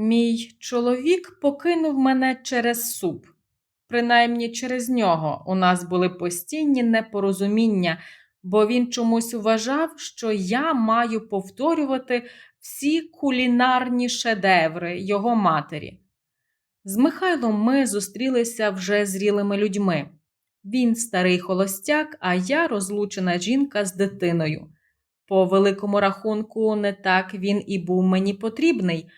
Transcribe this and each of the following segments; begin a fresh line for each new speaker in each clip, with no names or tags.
Мій чоловік покинув мене через суп. Принаймні через нього у нас були постійні непорозуміння, бо він чомусь вважав, що я маю повторювати всі кулінарні шедеври його матері. З Михайлом ми зустрілися вже зрілими людьми. Він старий холостяк, а я розлучена жінка з дитиною. По великому рахунку, не так він і був мені потрібний.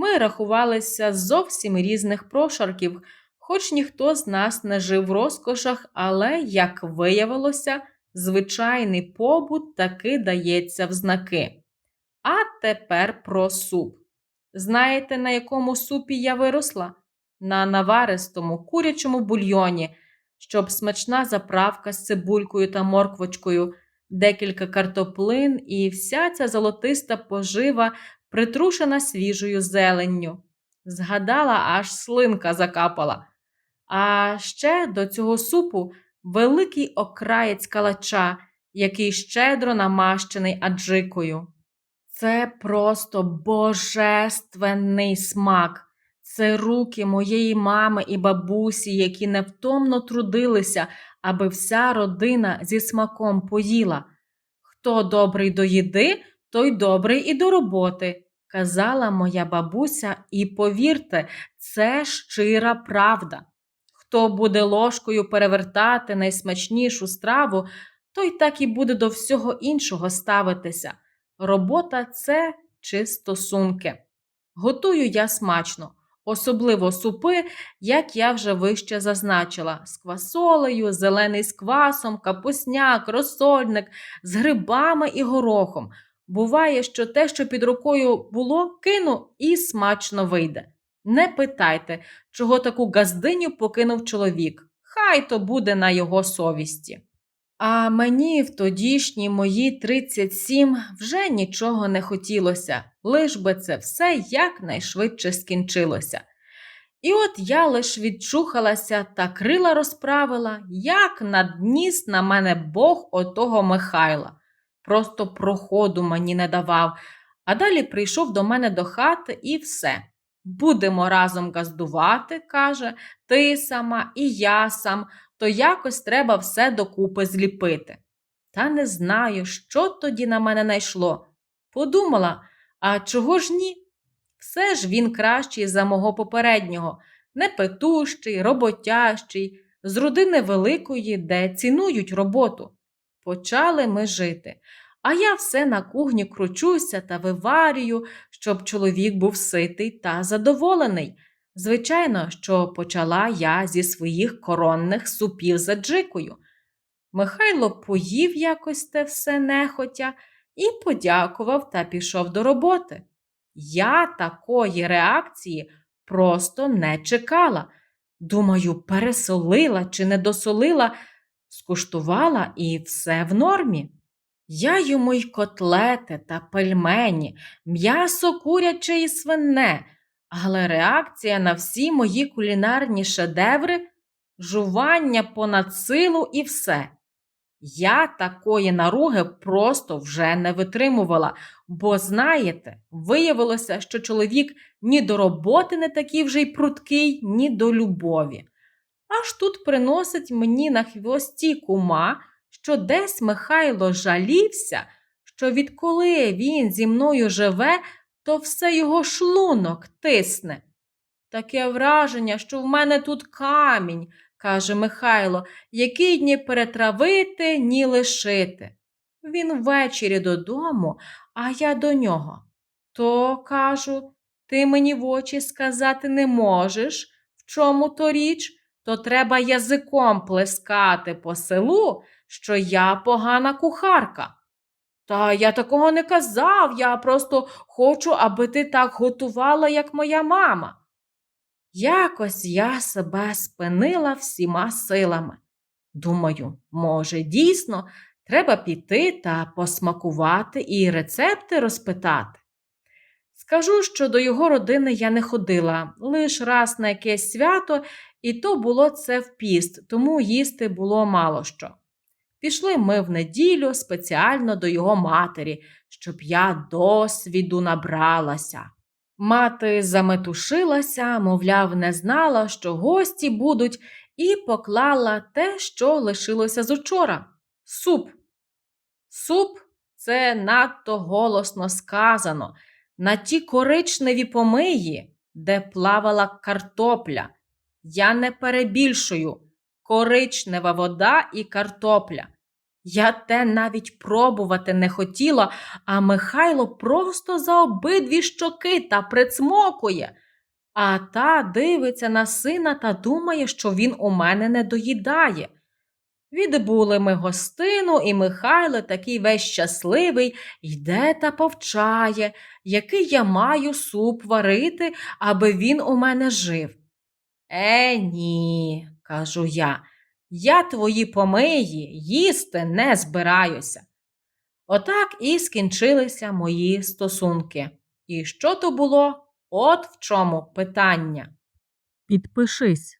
Ми рахувалися зовсім різних прошарків, хоч ніхто з нас не жив в розкошах, але, як виявилося, звичайний побут таки дається в знаки. А тепер про суп. Знаєте, на якому супі я виросла? На наваристому курячому бульйоні, щоб смачна заправка з цибулькою та морквочкою, декілька картоплин і вся ця золотиста пожива притрушена свіжою зеленню. Згадала, аж слинка закапала. А ще до цього супу великий окраєць калача, який щедро намащений аджикою. Це просто божественний смак. Це руки моєї мами і бабусі, які невтомно трудилися, аби вся родина зі смаком поїла. Хто добрий до їди, той добрий і до роботи, казала моя бабуся, і повірте, це щира правда. Хто буде ложкою перевертати найсмачнішу страву, той так і буде до всього іншого ставитися. Робота це чи стосунки. Готую я смачно, особливо супи, як я вже вище зазначила, з квасолею, зелений з квасом, капусняк, розсольник, з грибами і горохом. Буває, що те, що під рукою було, кину і смачно вийде. Не питайте, чого таку газдиню покинув чоловік. Хай то буде на його совісті. А мені в тодішні мої 37 вже нічого не хотілося, лиш би це все якнайшвидше скінчилося. І от я лиш відчухалася та крила розправила, як надніс на мене Бог отого Михайла. Просто проходу мені не давав, а далі прийшов до мене до хати і все. Будемо разом газдувати, каже, ти сама і я сам, то якось треба все докупи зліпити. Та не знаю, що тоді на мене найшло. Подумала, а чого ж ні? Все ж він кращий за мого попереднього, непетущий, роботящий, з родини великої, де цінують роботу. Почали ми жити. А я все на кухні кручуся та виварюю, щоб чоловік був ситий та задоволений. Звичайно, що почала я зі своїх коронних супів за джикою. Михайло поїв якось те все нехотя і подякував та пішов до роботи. Я такої реакції просто не чекала. Думаю, пересолила чи не досолила, скуштувала і все в нормі. Я йому й котлети та пельмені, м'ясо куряче і свине, але реакція на всі мої кулінарні шедеври жування понад силу і все. Я такої наруги просто вже не витримувала, бо, знаєте, виявилося, що чоловік ні до роботи не такий вже й пруткий, ні до любові. Аж тут приносить мені на хвості кума що десь Михайло жалівся, що відколи він зі мною живе, то все його шлунок тисне. Таке враження, що в мене тут камінь, каже Михайло, який ні перетравити, ні лишити. Він ввечері додому, а я до нього. То, кажу, ти мені в очі сказати не можеш, в чому то річ, то треба язиком плескати по селу, що я погана кухарка. Та я такого не казав, я просто хочу, аби ти так готувала, як моя мама. Якось я себе спинила всіма силами. Думаю, може, дійсно, треба піти та посмакувати і рецепти розпитати. Скажу, що до його родини я не ходила, лиш раз на якесь свято, і то було це в піст, тому їсти було мало що. Пішли ми в неділю спеціально до його матері, щоб я досвіду набралася. Мати заметушилася, мовляв, не знала, що гості будуть, і поклала те, що лишилося з учора суп. Суп це надто голосно сказано. На ті коричневі помиї, де плавала картопля. Я не перебільшую коричнева вода і картопля. Я те навіть пробувати не хотіла, а Михайло просто за обидві щоки та прицмокує. А та дивиться на сина та думає, що він у мене не доїдає. Відбули ми гостину, і Михайло, такий весь щасливий, йде та повчає, який я маю суп варити, аби він у мене жив. Е, ні, кажу я, я твої помиї їсти не збираюся. Отак і скінчилися мої стосунки. І що то було? От в чому питання.
Підпишись.